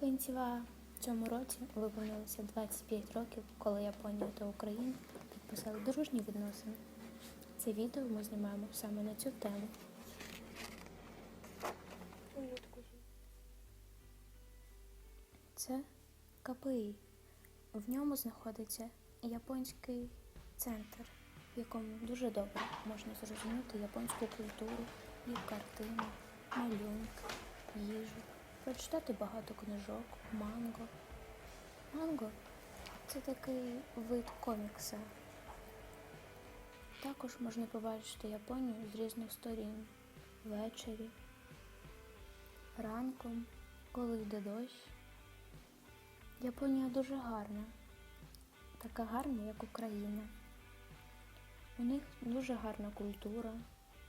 Концева в цьому році виповнилося 25 років, коли Японія та Україна підписали дружні відносини. Це відео ми знімаємо саме на цю тему. Це КПІ. В ньому знаходиться японський центр, в якому дуже добре можна зрозуміти японську культуру, їх картини, малюнки, їжу, прочитати багато книжок, манго. Манго це такий вид комікса. Також можна побачити Японію з різних сторін ввечері, ранком, коли йде дощ. Японія дуже гарна, така гарна, як Україна. У них дуже гарна культура,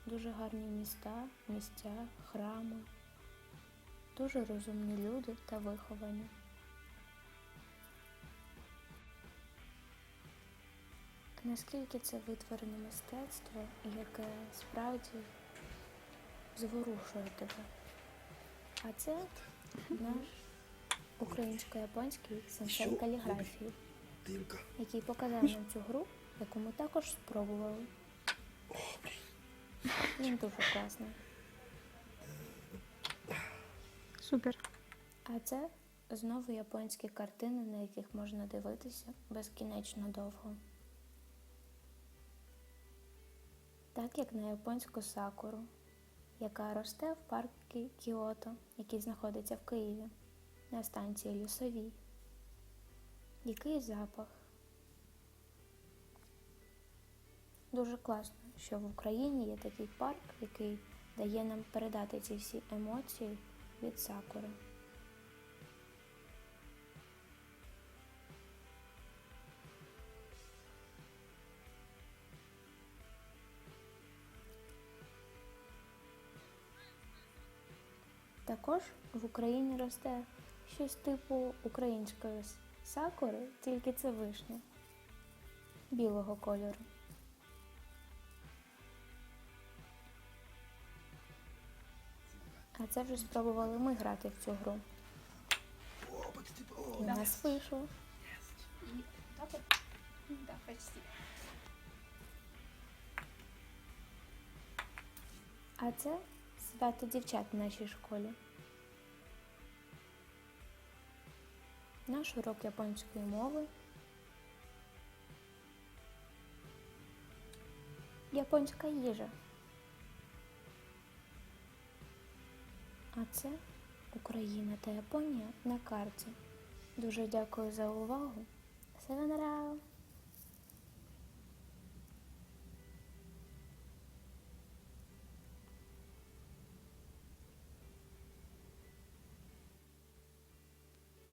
дуже гарні міста, місця, храми, дуже розумні люди та виховані. Наскільки це витворене мистецтво, яке справді зворушує тебе. А це наш українсько-японський сенсей каліграфії, який показав нам цю гру, яку ми також спробували. Він дуже класний. Супер. А це знову японські картини, на яких можна дивитися безкінечно довго. Так як на японську сакуру, яка росте в парку Кіото, який знаходиться в Києві, на станції Люсовій. Який запах? Дуже класно, що в Україні є такий парк, який дає нам передати ці всі емоції від сакури. Також в Україні росте щось типу української сакури, тільки це вишня білого кольору. А це вже спробували ми грати в цю гру. І у нас вийшло. Да, почти. А це свято дівчат в нашій школі. Наш урок японської мови. Японська їжа. А це Україна та Японія на карті. Дуже дякую за увагу. Севенра!